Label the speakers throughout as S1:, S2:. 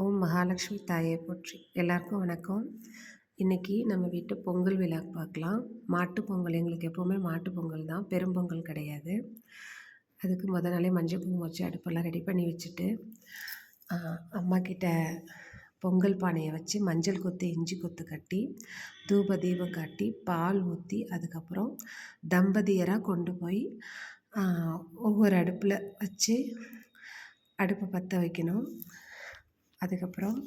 S1: ஓம் மகாலட்சுமி தாயை போற்றி. எல்லாருக்கும் வணக்கம். இன்றைக்கி நம்ம வீட்டு பொங்கல் விழா பார்க்கலாம். மாட்டு பொங்கல் எங்களுக்கு எப்போவுமே மாட்டு பொங்கல் தான். பெரும்பொங்கல் கிடையாது. அதுக்கு முத நாளே மஞ்சள் குங்குமம் வச்சு அடுப்பெல்லாம் ரெடி பண்ணி வச்சுட்டு அம்மா கிட்ட பொங்கல் பானையை வச்சு மஞ்சள் கொத்து இஞ்சி கொத்து கட்டி தூப தீபம் காட்டி பால் ஊற்றி அதுக்கப்புறம் தம்பதியராக கொண்டு போய் ஒவ்வொரு அடுப்பில் வச்சு அடுப்பை பற்ற வைக்கணும். அதுக்கப்புறம்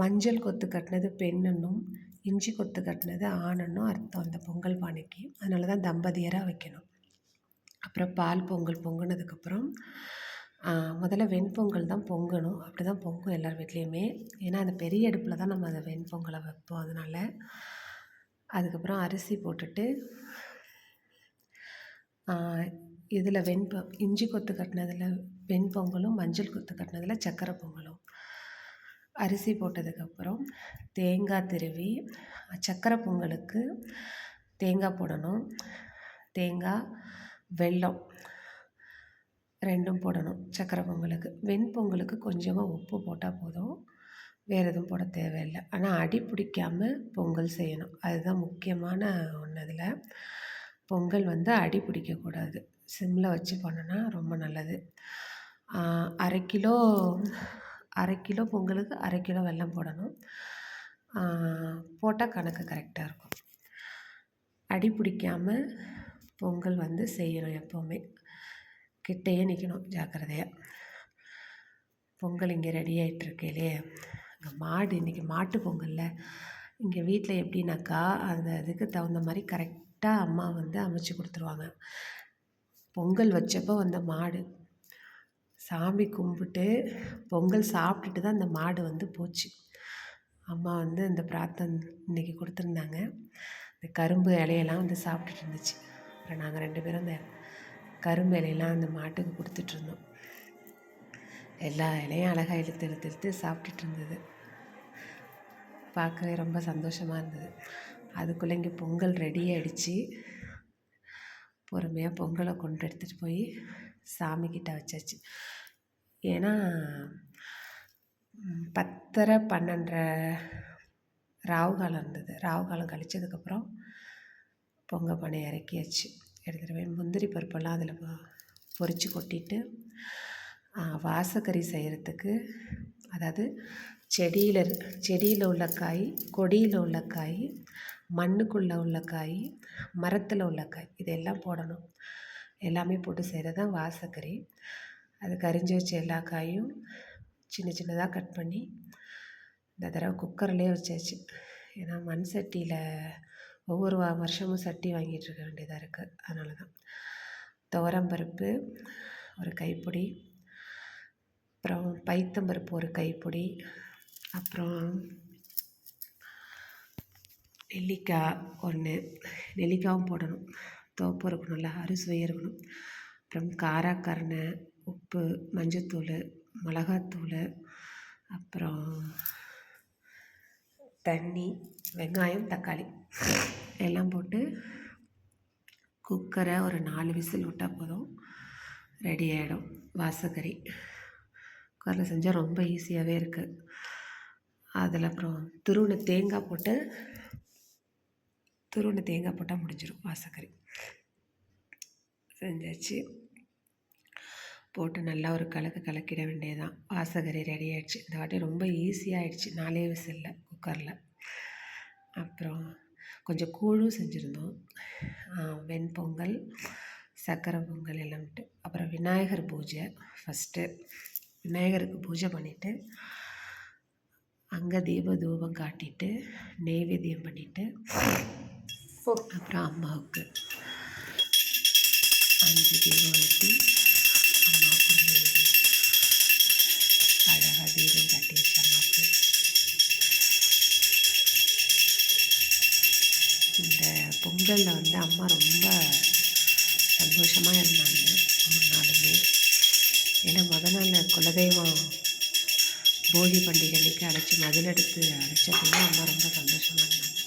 S1: மஞ்சள் கொத்து கட்டினது பெண்ணன்னும் இஞ்சி கொத்து கட்டினது ஆணனும் அர்த்தம் அந்த பொங்கல் பானைக்கு. அதனால தான் தம்பதியராக வைக்கணும். அப்புறம் பால் பொங்கல் பொங்குனதுக்கப்புறம் முதல்ல வெண்பொங்கல் தான் பொங்கணும். அப்படி தான் பொங்கும் எல்லார் வீட்லேயுமே. ஏன்னா அந்த பெரிய அடுப்பில் தான் நம்ம அதை வெண்பொங்கலை வைப்போம். அதனால் அதுக்கப்புறம் அரிசி போட்டுட்டு இதில் வெண்பொ இஞ்சி கொத்து கட்டினதில் வெண்பொங்கலும் மஞ்சள் கொத்து கட்டினதில் சக்கரை பொங்கலும். அரிசி போட்டதுக்கப்புறம் தேங்காய் திருவி சக்கரை பொங்கலுக்கு தேங்காய் போடணும். தேங்காய் வெல்லம் ரெண்டும் போடணும் சக்கரை பொங்கலுக்கு. வெண்பொங்கலுக்கு கொஞ்சமாக உப்பு போட்டால் போதும். வேறு எதுவும் போட தேவையில்லை. ஆனால் அடி பிடிக்காமல் பொங்கல் செய்யணும். அதுதான் முக்கியமான ஒன்று அதில். பொங்கல் வந்து அடி பிடிக்கக்கூடாது சிம்மில் வச்சு பண்ணோன்னா ரொம்ப நல்லது. அரை கிலோ அரை கிலோ பொங்கலுக்கு அரை கிலோ வெல்லம் போடணும். போட்டால் கணக்கு கரெக்டாக இருக்கும். அடி பிடிக்காமல் பொங்கல் வந்து செய்யணும் எப்போவுமே. கிட்டேயே நிற்கணும் ஜாக்கிரதையாக பொங்கல் இங்கே ரெடி ஆகிட்டுருக்கையிலே இங்கே மாடு இன்றைக்கி மாட்டு பொங்கலில். இங்கே வீட்டில் எப்படின்னாக்கா அந்த இதுக்கு தகுந்த மாதிரி கரெக்டாக அம்மா வந்து அமைச்சு கொடுத்துருவாங்க. பொங்கல் வச்சப்போ வந்த மாடு சாமி கும்பிட்டு பொங்கல் சாப்பிட்டுட்டு தான் இந்த மாடு வந்து போச்சு. அம்மா வந்து இந்த பிரார்த்தனை இன்றைக்கி கொடுத்துருந்தாங்க. இந்த கரும்பு இலையெல்லாம் வந்து சாப்பிட்டுட்டு இருந்துச்சு. அப்புறம் நாங்கள் ரெண்டு பேரும் அந்த கரும்பு இலையெல்லாம் அந்த மாட்டுக்கு கொடுத்துட்ருந்தோம் எல்லா இலையும் அழகாக இழுத்து இழுத்து இழுத்து சாப்பிட்டுட்டு இருந்தது. பார்க்கவே ரொம்ப சந்தோஷமாக இருந்தது. அதுக்குள்ளே இங்கே பொங்கல் ரெடி ஆகிடுச்சி பொறுமையாக பொங்கலை கொண்டு எடுத்துகிட்டு போய் சாமிக்கிட்ட வச்சாச்சு. ஏன்னா பத்தரை பன்னெண்டரை ராவு காலம் இருந்தது. ராவு காலம் கழிச்சதுக்கப்புறம் பொங்கல் பானை இறக்கியாச்சு. எடுத்துகிட்டு போய் முந்திரி பருப்பெல்லாம் அதில் பொறிச்சு கொட்டிட்டு வாசக்கறி செய்கிறதுக்கு அதாவது செடியில் செடியில் உள்ள காய் கொடியில் உள்ள காய் மண்ணுக்குள்ளே உள்ள காய் மரத்தில் உள்ள காய் இதெல்லாம் போடணும். எல்லாமே போட்டு செய்கிறது தான் வாசக்கறி அது கரிஞ்சு வச்ச எல்லா காயும் சின்ன சின்னதாக கட் பண்ணி இந்த தடவை குக்கர்லேயே வச்சாச்சு. ஏன்னா மண் சட்டியில் ஒவ்வொரு வருஷமும் சட்டி வாங்கிட்டு இருக்க வேண்டியதாக இருக்குது அதனால தான் துவரம்பருப்பு ஒரு கைப்பொடி. அப்புறம் பைத்தம்பருப்பு ஒரு கைப்பொடி. அப்புறம் நெல்லிக்காய் ஒன்று நெல்லிக்காயும் போடணும். துவப்பு இருக்கணும்ல அறுசுவையாக இருக்கணும். அப்புறம் காராக்கருணை உப்பு மஞ்சத்தூள் மிளகாத்தூள் அப்புறம் தண்ணி வெங்காயம் தக்காளி எல்லாம் போட்டு குக்கரை ஒரு நாலு விசில் விட்டால் போதும். ரெடி ஆகிடும் வாசக்கறி குக்கரில் செஞ்சால் ரொம்ப ஈஸியாகவே இருக்குது அதில் அப்புறம் துருவின தேங்காய் போட்டு துருவின தேங்காய் போட்டால் முடிஞ்சிடும் வாசக்கறி. செஞ்சாச்சு. போட்டு நல்லா ஒரு கலக்கு கலக்கிட வேண்டியதுதான். வாசகரி ரெடி ஆகிடுச்சு இந்த வாட்டி ரொம்ப ஈஸியாகிடுச்சு நாலே விசிலில் குக்கரில் அப்புறம் கொஞ்சம் கூழும் செஞ்சுருந்தோம். வெண்பொங்கல் சக்கரை பொங்கல் எல்லாம்ட்டு. அப்புறம் விநாயகர் பூஜை ஃபஸ்ட்டு விநாயகருக்கு பூஜை பண்ணிவிட்டு அங்கே தீப தூபம் காட்டிட்டு நெய்வேத்தியம் பண்ணிவிட்டு அப்புறம் அம்மாவுக்கு. அஞ்சு தீபம் ஏற்றி அழகாக தீபம் காட்டி வச்ச அம்மாவுக்கு. இந்த பொங்கலில் வந்து அம்மா ரொம்ப சந்தோஷமாக இருந்தாங்க மூணு நாளுமே. ஏன்னா முத நாள் குலதெய்வம் போகி பண்டிகை அன்றைக்கி அழைச்சி மதிலெடுத்து அழைச்சப்போ அம்மா ரொம்ப சந்தோஷமாக இருந்தாங்க.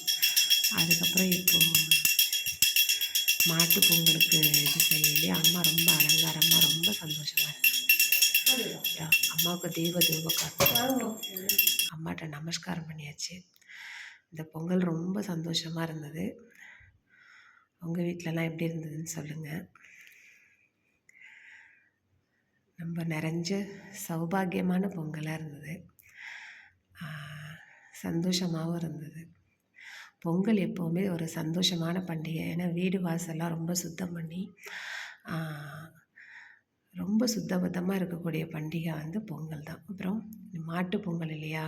S1: அதுக்கப்புறம் இப்போது மாட்டு பொங்கலுக்கு இது செய்யலையே அம்மா ரொம்ப அலங்காரமாக ரொம்ப சந்தோஷமாக இருந்தாங்க. அம்மாவுக்கு தெய்வ தூபக்காரம் அம்மாட்ட நமஸ்காரம் பண்ணியாச்சு. இந்த பொங்கல் ரொம்ப சந்தோஷமாக இருந்தது. உங்கள் வீட்டிலலாம் எப்படி இருந்ததுன்னு சொல்லுங்கள் ரொம்ப நிறைஞ்ச சௌபாகியமான பொங்கலாக இருந்தது. சந்தோஷமாகவும் இருந்தது. பொங்கல் எப்போவுமே ஒரு சந்தோஷமான பண்டிகை. ஏன்னா வீடு வாசல்லாம் ரொம்ப சுத்தம் பண்ணி ரொம்ப சுத்தபத்தமாக இருக்கக்கூடிய பண்டிகை வந்து பொங்கல் தான். அப்புறம் மாட்டு பொங்கல் இல்லையா?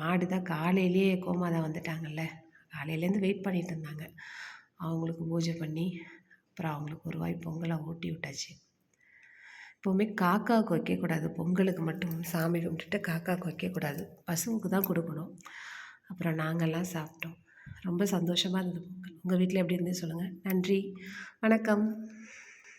S1: மாடு தான் காலையிலேயே கோமாதா வந்துட்டாங்கல்ல. காலையிலேருந்து வெயிட் பண்ணிகிட்டு இருந்தாங்க. அவங்களுக்கு பூஜை பண்ணி அப்புறம் அவங்களுக்கு ஒரு வாய் பொங்கலை ஊட்டி விட்டாச்சு. எப்போவுமே காக்காவுக்கு வைக்கக்கூடாது பொங்கலுக்கு மட்டும் சாமி கும்பிட்டுட்டு காக்காவுக்கு வைக்கக்கூடாது பசுவுக்கு தான் கொடுக்கணும். அப்புறம் நாங்கள்லாம் சாப்பிட்டோம். ரொம்ப சந்தோஷமாக இருந்தது பொங்கல். உங்கள் வீட்டில் எப்படி இருந்தது சொல்லுங்கள் நன்றி. வணக்கம்.